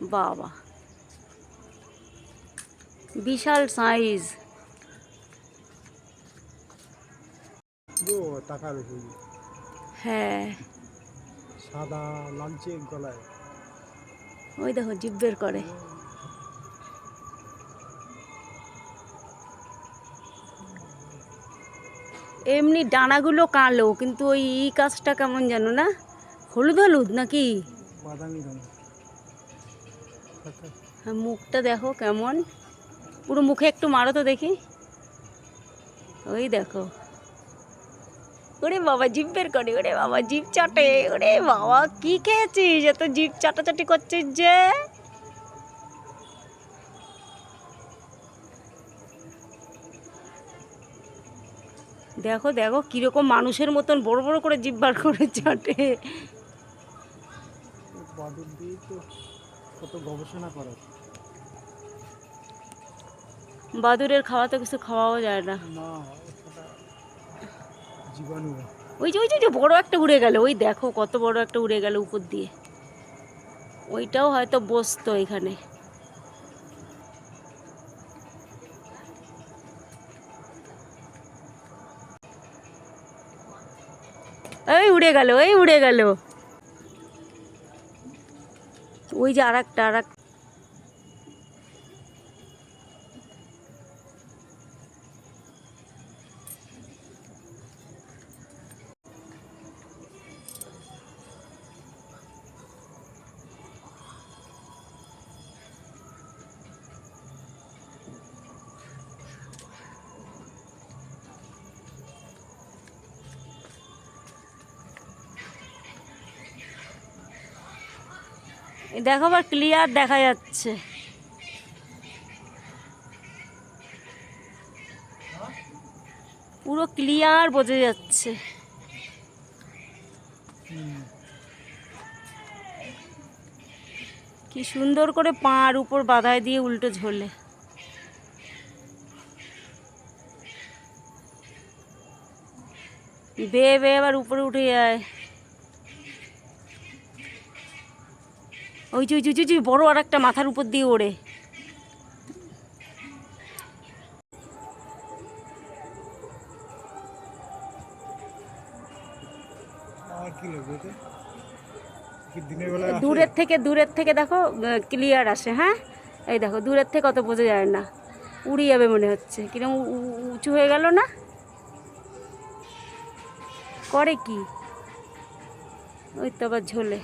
বাবা। বিশাল সাইজ টাকার হ্যাঁ। সাদা লালচে গলায়। ওই দেখো জিভ বের করে। এমনি ডানাগুলো কালো কিন্তু ওই ই কাজটা কেমন জানো না? হলুদ হলুদ নাকি? বাদামি রঙ হ্যাঁ, মুখটা দেখো কেমন। পুরো মুখে একটু মারো তো দেখি। ওই দেখো। ওরে বাবা জিভ বের করে ওরে বাবা জিভ চাটে ওরে বাবা কি খেয়েছিস? এত জিভ চাটাচাটি করছিস যে। দেখো দেখো কীরকম মানুষের মতন বড় বড় করে জিভ বার করে চাটে। কত গবেষণা করা বাদুরের খাওয়া তো কিছু খাওয়াও যায় না। জীবাণু। ওই যে ওই যে বড় একটা উড়ে গেল। ওই দেখো কত বড় একটা উড়ে গেল উপর দিয়ে। ওইটাও হয়তো বসতো এখানে। এই উড়ে গেল এই উড়ে গেল। ওই যে আর একটা আর দেখো আবার ক্লিয়ার দেখা যাচ্ছে। পুরো ক্লিয়ার বোঝা যাচ্ছে। কি সুন্দর করে পার উপর বাধায় দিয়ে উল্টো ঝোলে। বেয়ে বেয়ে আবার উপরে উঠে যায়। ওই যে ওই যে, ওই বড় আর একটা মাথার উপর দিয়ে ওড়ে? দূরের থেকে দূরের থেকে দেখো ক্লিয়ার আসে হ্যাঁ? এই দেখো দূরের থেকে অত বোঝা যায় না। উড়ে যাবে মনে হচ্ছে। উ- উঁচু হয়ে গেল না? করে কি? ওই তো আবার ঝোলে।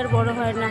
আর বড় হয় না।